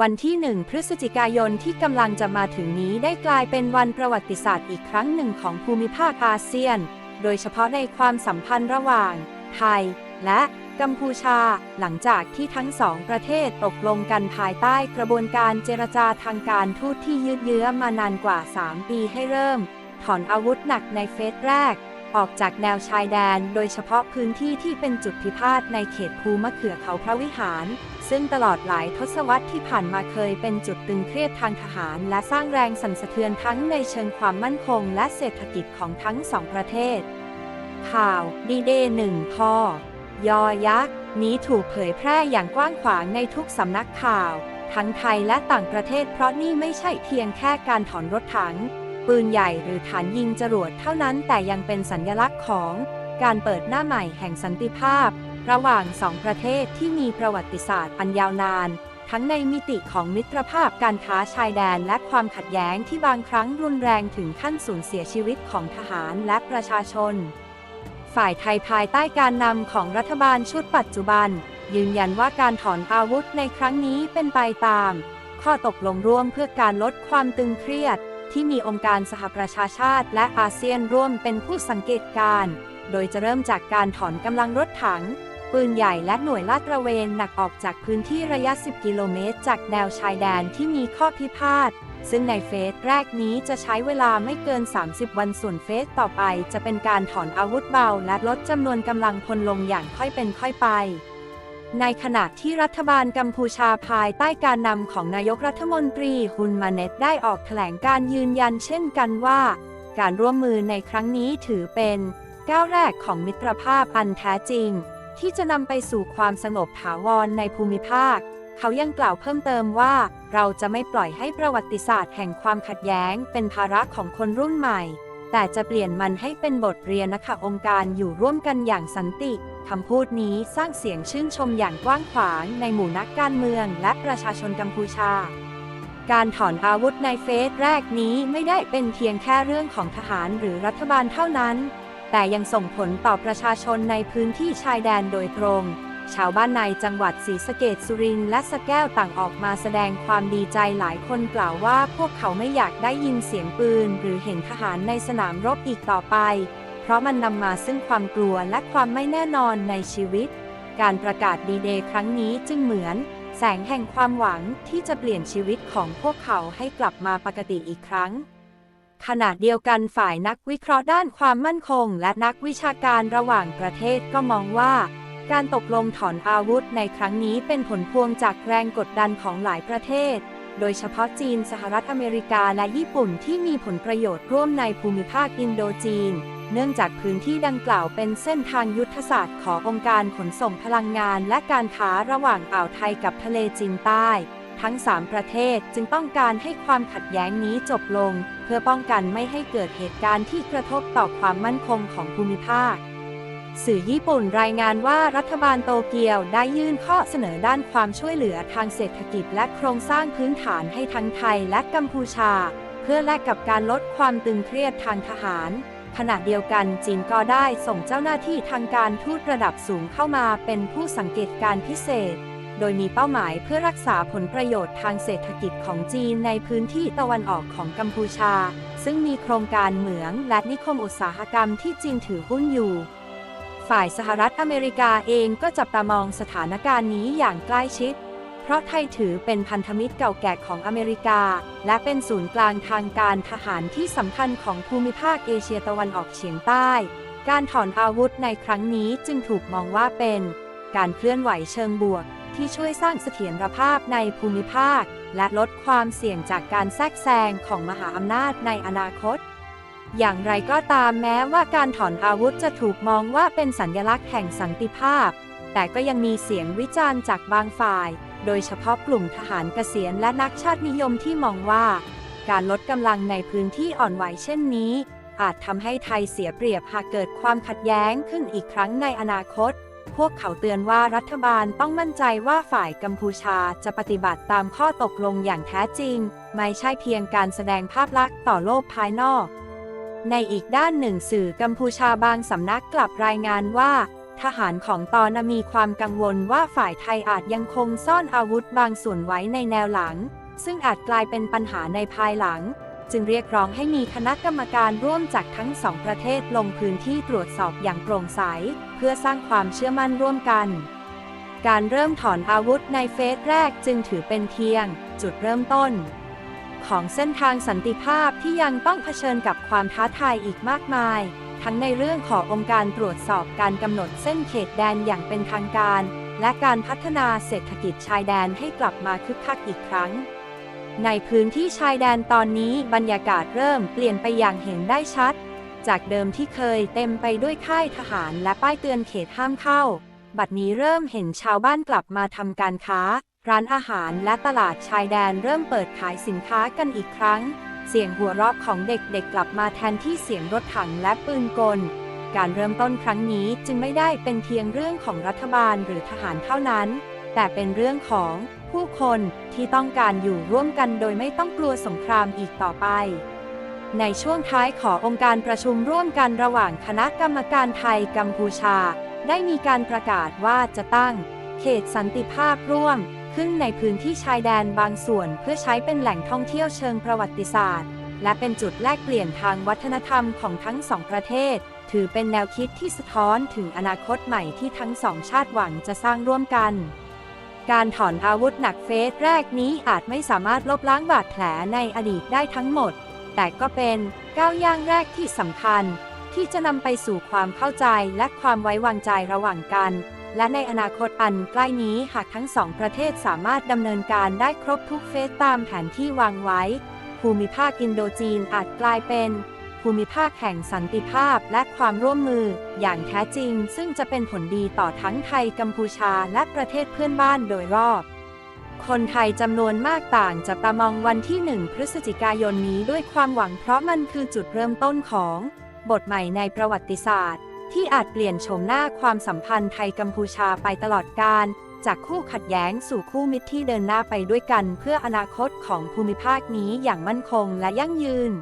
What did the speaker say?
วันที่ 1 พฤศจิกายนที่กำลังจะมาถึงนี้ได้กลายเป็นวันประวัติศาสตร์อีกครั้งหนึ่งของภูมิภาคอาเซียน โดยเฉพาะในความสัมพันธ์ระหว่าง ไทย และกัมพูชา หลังจากที่ทั้งสองประเทศตกลงกันภายใต้กระบวนการเจรจาทางการทูตที่ยืดเยื้อมานานกว่า 3 ปีให้เริ่ม ถอนอาวุธหนักในเฟสแรก ออกจากแนวชายแดน โดยเฉพาะพื้นที่ที่เป็นจุดพิพาทในเขตภูมะเขือเขาพระวิหาร ซึ่งตลอดหลายทศวรรษที่ผ่านมาเคยเป็นจุดตึงเครียดทางทหาร และสร้างแรงสั่นสะเทือนทั้งในเชิงความมั่นคง และเศรษฐกิจของทั้งสองประเทศ ข่าวดีเดย์หนึ่งพอยอยักษ์นี้ถูกเผยแพร่อย่างกว้างขวางในทุกสำนักข่าว ทั้งไทยและต่างประเทศเพราะนี่ไม่ใช่เพียงแค่การถอนรถถัง ปืนใหญ่หรือฐานยิงจรวดเท่านั้นแต่ยังเป็นสัญญลักษณ์ของการเปิดหน้าใหม่แห่งสันติภาพ ระหว่างสองประเทศที่มีประวัติศาสตร์อันยาวนาน ทั้งในมิติของมิตรภาพการค้าชายแดนและความขัดแย้งที่บางครั้งรุนแรงถึงขั้นสูญเสียชีวิตของทหารและประชาชน ฝ่ายไทยภายใต้การนำของรัฐบาลชุดปัจจุบัน ยืนยันว่าการถอนอาวุธในครั้งนี้เป็นไปตาม ข้อตกลงร่วมเพื่อการลดความตึงเครียด ที่มีองค์การสหประชาชาติ และอาเซียนร่วมเป็นผู้สังเกตการณ์โดยจะเริ่มจากการถอนกำลังรถถัง ปืนใหญ่และหน่วยลาดตระเวนหนักออกจากพื้นที่ระยะ 10 กิโลเมตร จากแนวชายแดนที่มีข้อพิพาทซึ่งในเฟสแรกนี้จะใช้เวลาไม่เกิน 30 วันส่วนเฟสต่อไป จะเป็นการถอนอาวุธเบา และลดจำนวนกำลังพลลงอย่างค่อยเป็นค่อยไป ในขณะที่รัฐบาลกัมพูชาภายใต้การนำของนายกรัฐมนตรีฮุนมาเนตได้ออกแถลงการยืนยันเช่นกันว่า การร่วมมือในครั้งนี้ถือเป็นก้าวแรกของมิตรภาพอันแท้จริง ที่จะนำไปสู่ความสงบถาวรในภูมิภาค เขายังกล่าวเพิ่มเติมว่า เราจะไม่ปล่อยให้ประวัติศาสตร์แห่งความขัดแย้งเป็นภาระของคนรุ่นใหม่ แต่จะเปลี่ยนมันให้เป็นบทเรียนนะคะองค์การอยู่ร่วมกันอย่างสันติคำพูดนี้สร้างเสียงชื่นชมอย่างกว้างขวางในหมู่นักการเมืองและประชาชนกัมพูชา การถอนอาวุธในเฟสแรกนี้ไม่ได้เป็นเพียงแค่เรื่องของทหารหรือรัฐบาลเท่านั้น แต่ยังส่งผลต่อประชาชนในพื้นที่ชายแดนโดยตรง ชาวบ้านในจังหวัดศรีสะเกดสุรินทร์และสะแก้วต่างออกมาแสดงความดีใจหลายคนกล่าวว่าพวกเขาไม่อยากได้ยินเสียงปืน หรือเห็นทหารในสนามรบอีกต่อไป เพราะมันนำมาซึ่งความกลัวและความไม่แน่นอนในชีวิต การประกาศดีเดย์ครั้งนี้จึงเหมือน แสงแห่งความหวังที่จะเปลี่ยนชีวิตของพวกเขาให้กลับมาปกติอีกครั้งขณะเดียวกันฝ่ายนักวิเคราะห์ด้านความมั่นคง และนักวิชาการระหว่างประเทศก็มองว่า การตกลงถอนอาวุธในครั้งนี้เป็นผลพวงจากแรงกดดันของหลายประเทศ โดยเฉพาะจีน สหรัฐอเมริกาและญี่ปุ่นที่มีผลประโยชน์ร่วมในภูมิภาคอินโดจีน เนื่องจากพื้นที่ดังกล่าวเป็นเส้นทางยุทธศาสตร์ขององค์การขนส่งพลังงานและการค้าระหว่างอ่าวไทยกับทะเลจีนใต้ ทั้ง 3 ประเทศจึงต้องการให้ความขัดแย้งนี้จบลง เพื่อป้องกันไม่ให้เกิดเหตุการณ์ที่กระทบต่อความมั่นคงของภูมิภาค สื่อญี่ปุ่นรายงานว่ารัฐบาลโตเกียวได้ยื่นข้อเสนอด้านความช่วยเหลือทางเศรษฐกิจและโครงสร้างพื้นฐานให้ทั้งไทยและกัมพูชา เพื่อแลกกับการลดความตึงเครียดทางทหาร ขณะเดียวกันจีนก็ได้ส่งเจ้าหน้าที่ทางการทูตระดับสูงเข้ามาเป็นผู้สังเกตการพิเศษ โดยมีเป้าหมายเพื่อรักษาผลประโยชน์ทางเศรษฐกิจของจีนในพื้นที่ตะวันออกของกัมพูชา ซึ่งมีโครงการเหมืองและนิคมอุตสาหกรรมที่จีนถือหุ้นอยู่ ฝ่ายสหรัฐอเมริกาเองก็จับตามองสถานการณ์นี้อย่างใกล้ชิด เพราะไทยถือเป็นพันธมิตรเก่าแก่ของอเมริกา และเป็นศูนย์กลางทางการทหารที่สำคัญของภูมิภาคเอเชียตะวันออกเฉียงใต้ การถอนอาวุธในครั้งนี้จึงถูกมองว่าเป็น การเคลื่อนไหวเชิงบวก ที่ช่วยสร้างเสถียรภาพในภูมิภาค และลดความเสี่ยงจากการแทรกแซงของมหาอำนาจในอนาคต อย่างไรก็ตามแม้ว่าการถอนอาวุธจะถูกมองว่าเป็นสัญลักษณ์แห่งสันติภาพ แต่ก็ยังมีเสียงวิจารณ์จากบางฝ่าย โดยเฉพาะกลุ่มทหารเกษียณและนักชาตินิยมที่มองว่า การลดกำลังในพื้นที่อ่อนไหวเช่นนี้ อาจทำให้ไทยเสียเปรียบหากเกิดความขัดแย้งขึ้นอีกครั้งในอนาคต พวกเขาเตือนว่ารัฐบาลต้องมั่นใจว่าฝ่ายกัมพูชาจะปฏิบัติตามข้อตกลงอย่างแท้จริง ไม่ใช่เพียงการแสดงภาพลักษณ์ต่อโลกภายนอก ในอีกด้านหนึ่งสื่อกัมพูชาบางสำนักกลับรายงานว่า ทหารของตอนมีความกังวลว่าฝ่ายไทยอาจยังคงซ่อนอาวุธบางส่วนไว้ในแนวหลัง ซึ่งอาจกลายเป็นปัญหาในภายหลัง จึงเรียกร้องให้มีคณะกรรมการร่วมจากทั้งสองประเทศลงพื้นที่ตรวจสอบอย่างโปร่งใส เพื่อสร้างความเชื่อมั่นร่วมกัน การเริ่มถอนอาวุธในเฟสแรกจึงถือเป็นเพียง จุดเริ่มต้น ของเส้นทางสันติภาพที่ยังต้องเผชิญกับความท้าทายอีกมากมาย ทั้งในเรื่องขององค์การตรวจสอบการกำหนดเส้นเขตแดนอย่างเป็นทางการ และการพัฒนาเศรษฐกิจชายแดนให้กลับมาคึกคักอีกครั้ง ในพื้นที่ชายแดนตอนนี้บรรยากาศเริ่มเปลี่ยนไปอย่างเห็นได้ชัด จากเดิมที่เคยเต็มไปด้วยค่ายทหารและป้ายเตือนเขตห้ามเข้า บัดนี้เริ่มเห็นชาวบ้านกลับมาทำการค้า ร้านอาหารและตลาดชายแดนเริ่มเปิดขายสินค้ากันอีกครั้ง เสียงหัวเราะของเด็กๆกลับมาแทนที่เสียงรถถังและปืนกล การเริ่มต้นครั้งนี้จึงไม่ได้เป็นเพียงเรื่องของรัฐบาลหรือทหารเท่านั้น แต่เป็นเรื่องของผู้คนที่ต้องการอยู่ร่วมกันโดยไม่ต้องกลัวสงครามอีกต่อไป ในช่วงท้ายขององค์การประชุมร่วมกันระหว่างคณะกรรมการไทยกัมพูชา ได้มีการประกาศว่าจะตั้ง เขตสันติภาพร่วม ขึ้นในพื้นที่ชายแดนบางส่วนเพื่อใช้เป็นแหล่งท่องเที่ยวเชิงประวัติศาสตร์ และเป็นจุดแลกเปลี่ยนทางวัฒนธรรมของทั้งสองประเทศ ถือเป็นแนวคิดที่สะท้อนถึงอนาคตใหม่ที่ทั้งสองชาติหวังจะสร้างร่วมกัน การถอนอาวุธหนักเฟสแรกนี้อาจไม่สามารถลบล้างบาดแผลในอดีตได้ทั้งหมด แต่ก็เป็นก้าวย่างแรกที่สำคัญที่จะนำไปสู่ความเข้าใจและความไว้วางใจระหว่างกัน และในอนาคตอันใกล้นี้หากทั้งสองประเทศสามารถดำเนินการได้ครบทุกเฟสตามแผนที่วางไว้ ภูมิภาคอินโดจีนอาจกลายเป็น ภูมิภาคแห่งสันติภาพและความร่วมมือ อย่างแท้จริง ซึ่งจะเป็นผลดีต่อทั้งไทยกัมพูชาและประเทศเพื่อนบ้านโดยรอบ คนไทยจำนวนมากต่างจับตามองวันที่ 1 พฤศจิกายนนี้ด้วยความหวังเพราะมันคือจุดเริ่มต้นของ บทใหม่ในประวัติศาสตร์ ที่อาจเปลี่ยนโฉมหน้าความสัมพันธ์ไทยกัมพูชาไปตลอดกาลจากคู่ขัดแย้งสู่คู่มิตรที่เดินหน้าไปด้วยกัน เพื่ออนาคตของภูมิภาคนี้อย่างมั่นคงและยั่งยืน